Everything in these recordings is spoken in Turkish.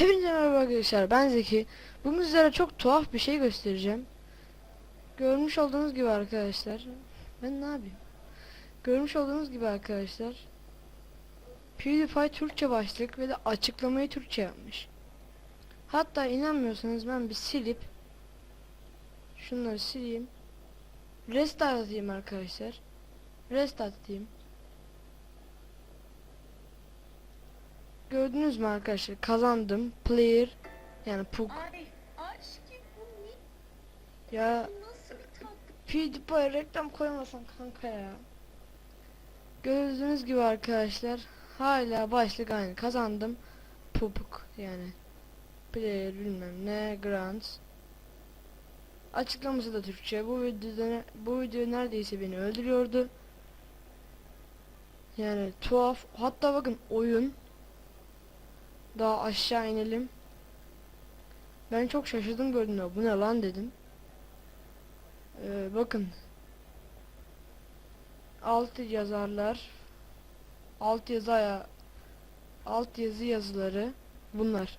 Hepinize merhaba arkadaşlar ben Zeki. Bugün sizlere çok tuhaf bir şey göstereceğim. Görmüş olduğunuz gibi arkadaşlar Ben ne yapayım? Görmüş olduğunuz gibi arkadaşlar PewDiePie Türkçe başlık ve de açıklamayı Türkçe yapmış. Hatta inanmıyorsanız ben bir silip Şunları sileyim. Restart atayım arkadaşlar. Restart atayım Gördünüz mü arkadaşlar? Kazandım. Player yani puk Ay aşkım bu ne? ya? PewDiePie reklam koymasan kanka ya. Gördüğünüz gibi arkadaşlar hala başlık aynı. Kazandım. Pupuk yani. Player bilmem ne grants açıklaması da Türkçe. Bu videoda bu video neredeyse beni öldürüyordu. Yani tuhaf. Hatta bakın oyun daha aşağı inelim. Ben çok şaşırdım gördüğümde. Bu ne lan dedim. Ee, bakın. Alt yazarlar alt yazı alt yazı yazıları bunlar.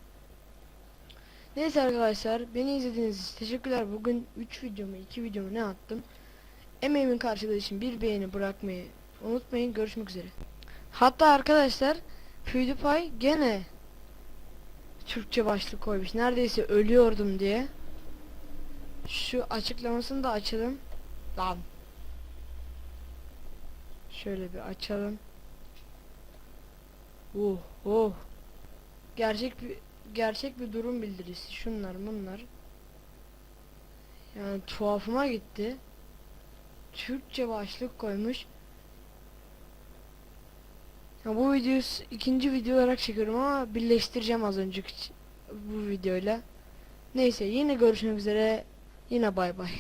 Neyse arkadaşlar beni izlediğiniz için teşekkürler. Bugün 3 videomu 2 videomu ne attım? Emeğimin karşılığı için bir beğeni bırakmayı unutmayın. Görüşmek üzere. Hatta arkadaşlar PewDiePie gene Türkçe başlık koymuş neredeyse ölüyordum diye şu açıklamasını da açalım. Lan. Şöyle bir açalım. Oh oh. Gerçek bir gerçek bir durum bildirisi. Şunlar bunlar. Yani tuhafıma gitti. Türkçe başlık koymuş. Ya bu videoyu ikinci video olarak çekiyorum ama birleştireceğim az önceki bu videoyla. Neyse yine görüşmek üzere. Yine bay bay.